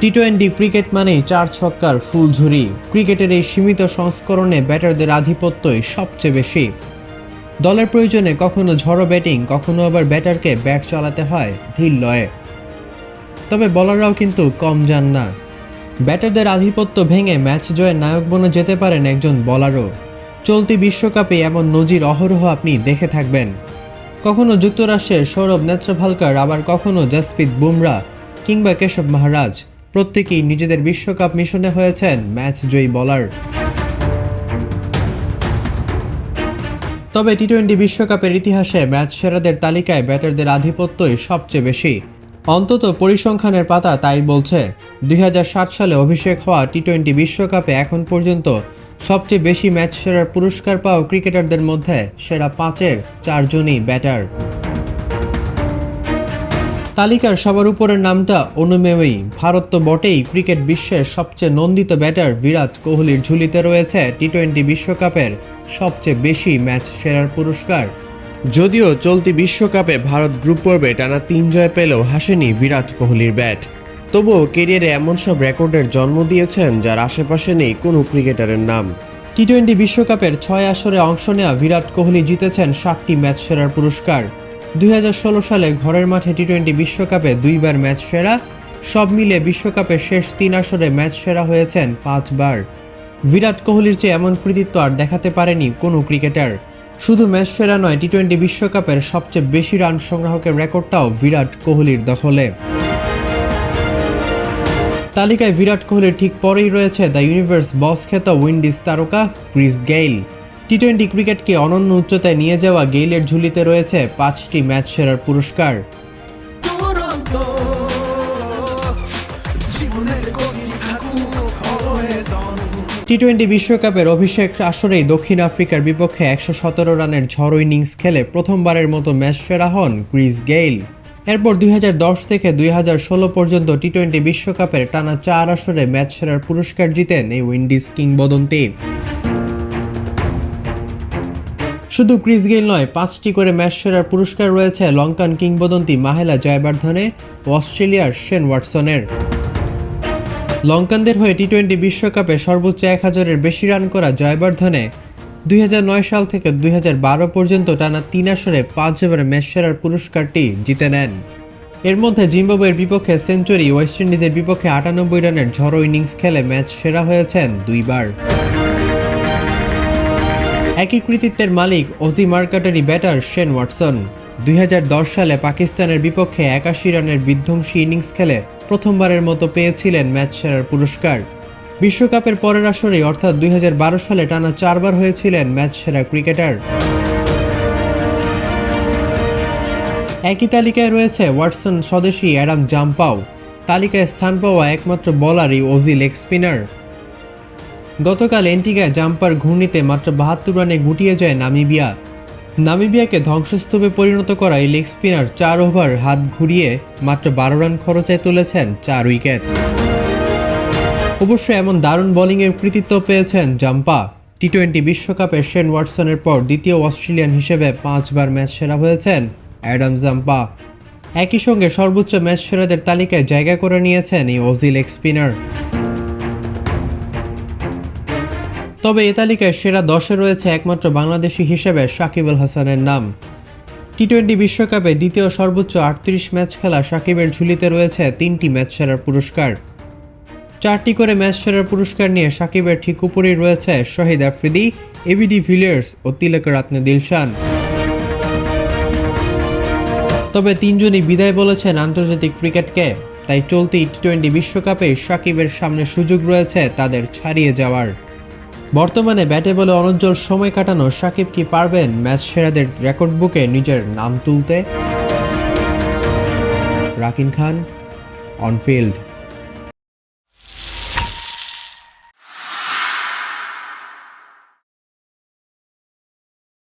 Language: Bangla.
টি টোয়েন্টি ক্রিকেট মানেই চার ছক্কার ফুলঝুরি ক্রিকেটের এই সীমিত সংস্করণে ব্যাটারদের আধিপত্যই সবচেয়ে বেশি। দলের প্রয়োজনে কখনো ঝড়ো ব্যাটিং, কখনো আবার ব্যাটারকে ব্যাট চালাতে হয় ধীর লয়ে। তবে বলাররাও কিন্তু কম যান না। ব্যাটারদের আধিপত্য ভেঙে ম্যাচ জয়ের নায়ক বনে যেতে পারেন একজন বলারও। চলতি বিশ্বকাপে এমন নজির অহরহ আপনি দেখে থাকবেন। কখনো যুক্তরাষ্ট্রের সৌরভ নেত্রভালকার, আবার কখনো জসপ্রীত বুমরা কিংবা কেশব মহারাজ। প্রত্যেকেই নিজেদের বিশ্বকাপ মিশনে হয়েছেন ম্যাচ জয়ী বলার। তবে টি টোয়েন্টি বিশ্বকাপের ইতিহাসে ম্যাচ সেরাদের তালিকায় ব্যাটারদের আধিপত্যই সবচেয়ে বেশি। অন্তত পরিসংখ্যানের পাতা তাই বলছে। দুই হাজার সাত সালে অভিষেক হওয়া টি টোয়েন্টি বিশ্বকাপে এখন পর্যন্ত সবচেয়ে বেশি ম্যাচ সেরার পুরস্কার পাওয়া ক্রিকেটারদের মধ্যে সেরা পাঁচের চারজনই ব্যাটার। তালিকার সবার উপরের নামটা অনুমেয়ই। ভারত তো বটেই ক্রিকেট বিশ্বের সবচেয়ে নন্দিত ব্যাটার বিরাট কোহলির ঝুলিতে রয়েছে টি টোয়েন্টি বিশ্বকাপের সবচেয়ে বেশি ম্যাচ সেরার পুরস্কার। যদিও চলতি বিশ্বকাপে ভারত গ্রুপ পর্বে টানা তিন জয় পেলেও হাসেনি বিরাট কোহলির ব্যাট। তবুও কেরিয়ারে এমন সব রেকর্ডের জন্ম দিয়েছেন যার আশেপাশে নেই কোনো ক্রিকেটারের নাম। টি টোয়েন্টি বিশ্বকাপের ছয় আসরে অংশ নেওয়া বিরাট কোহলি জিতেছেন সাতটি ম্যাচ সেরার পুরস্কার। দুই হাজার ষোলো সালে ঘরের মাঠে টি টোয়েন্টি বিশ্বকাপে দুইবার ম্যাচ সেরা, সব মিলে বিশ্বকাপের শেষ তিন আসরে ম্যাচ সেরা হয়েছেন পাঁচবার। বিরাট কোহলির চেয়ে এমন কৃতিত্ব আর দেখাতে পারেনি কোনো ক্রিকেটার। শুধু ম্যাচ সেরা নয় টি টোয়েন্টি বিশ্বকাপের সবচেয়ে বেশি রান সংগ্রাহকের রেকর্ডটাও বিরাট কোহলির দখলে। তালিকায় বিরাট কোহলির ঠিক পরেই রয়েছে দ্য ইউনিভার্স বস খ্যাত উইন্ডিজ তারকা ক্রিস গেইল। টি টোয়েন্টি ক্রিকেটকে অনন্য উচ্চতায় নিয়ে যাওয়া গেইলের ঝুলিতে রয়েছে পাঁচটি ম্যাচ সেরার পুরস্কার। টি টোয়েন্টি বিশ্বকাপের অভিষেক আসরেই দক্ষিণ আফ্রিকার বিপক্ষে একশো সতেরো রানের ঝড় ইনিংস খেলে প্রথমবারের মতো ম্যাচ সেরা হন ক্রিস গেইল। এরপর দুই হাজার দশ থেকে দুই হাজার ষোলো পর্যন্ত টি টোয়েন্টি বিশ্বকাপের টানা চার আসরে ম্যাচ সেরার পুরস্কার জিতেন এই উইন্ডিজ কিংবদন্তি। শুধু ক্রিস গেইল নয়, পাঁচটি করে ম্যাচ সেরার পুরস্কার রয়েছে লঙ্কান কিংবদন্তি মাহেলা জয়বর্ধনে ও অস্ট্রেলিয়ার শেন ওয়াটসনের। লঙ্কানদের হয়ে টি টোয়েন্টি বিশ্বকাপে সর্বোচ্চ এক হাজারের বেশি রান করা জয়বর্ধনে দুই হাজার নয় সাল থেকে দুই হাজার বারো পর্যন্ত টানা তিন আসরে পাঁচবার ম্যাচ সেরার পুরস্কারটি জিতে নেন। এর মধ্যে জিম্বাবুয়ের বিপক্ষে সেঞ্চুরি ওয়েস্ট ইন্ডিজের বিপক্ষে আটানব্বই রানের ঝড়ো ইনিংস খেলে ম্যাচ সেরা হয়েছেন দুইবার। একই কৃতিত্বের মালিক অজি মার্কাটারি ব্যাটার শেন ওয়াটসন। দুই হাজার দশ সালে পাকিস্তানের বিপক্ষে একাশি রানের বিধ্বংসী ইনিংস খেলে প্রথমবারের মতো পেয়েছিলেন ম্যাচ সেরার পুরস্কার। বিশ্বকাপের পরের আসরে অর্থাৎ দুই হাজার বারো সালে টানা চারবার হয়েছিলেন ম্যাচ সেরা ক্রিকেটার। একই তালিকায় রয়েছে ওয়াটসন স্বদেশী অ্যাডাম জাম্পাও। তালিকায় স্থান পাওয়া একমাত্র বলারই ওজি লেগ স্পিনার। গতকাল এন্টিগায় জাম্পার ঘূর্ণিতে মাত্র বাহাত্তর রানে গুটিয়ে যায় নামিবিয়া। নামিবিয়াকে ধ্বংসস্তূপে পরিণত করা এই লেগ স্পিনার চার ওভার হাত ঘুরিয়ে মাত্র বারো রান খরচে তুলেছেন চার উইকেট। অবশ্য এমন দারুণ বোলিংয়ের কৃতিত্ব পেয়েছেন জাম্পা। টি টোয়েন্টি বিশ্বকাপে শেন ওয়াটসনের পর দ্বিতীয় অস্ট্রেলিয়ান হিসেবে পাঁচবার ম্যাচ সেরা হয়েছেন অ্যাডাম জাম্পা। একই সঙ্গে সর্বোচ্চ ম্যাচ সেরাদের তালিকায় জায়গা করে নিয়েছেন এই অজি লেগ স্পিনার। তবে এ তালিকায় সেরা দশে রয়েছে একমাত্র বাংলাদেশি হিসেবে সাকিব আল হাসানের নাম। টি টোয়েন্টি বিশ্বকাপে দ্বিতীয় সর্বোচ্চ আটত্রিশ ম্যাচ খেলা সাকিবের ঝুলিতে রয়েছে তিনটি ম্যাচ সেরার পুরস্কার। চারটি করে ম্যাচ সেরার পুরস্কার নিয়ে সাকিবের ঠিক উপরেই রয়েছে Shahid Afridi AB de Villiers ও তিলক রাত্নে দিলশান। তবে তিনজনই বিদায় বলেছেন আন্তর্জাতিক ক্রিকেটকে। তাই চলতি টি টোয়েন্টি বিশ্বকাপে সাকিবের সামনে সুযোগ রয়েছে তাদের ছাড়িয়ে যাওয়ার। বর্তমানে ব্যাটে বলে অনুজ্জ্বল সময় কাটানো সাকিব কি পারবেন ম্যাচ সেরাদের রেকর্ড বুকে নিজের নাম তুলতে? রাকিন খান, অনফিল্ড।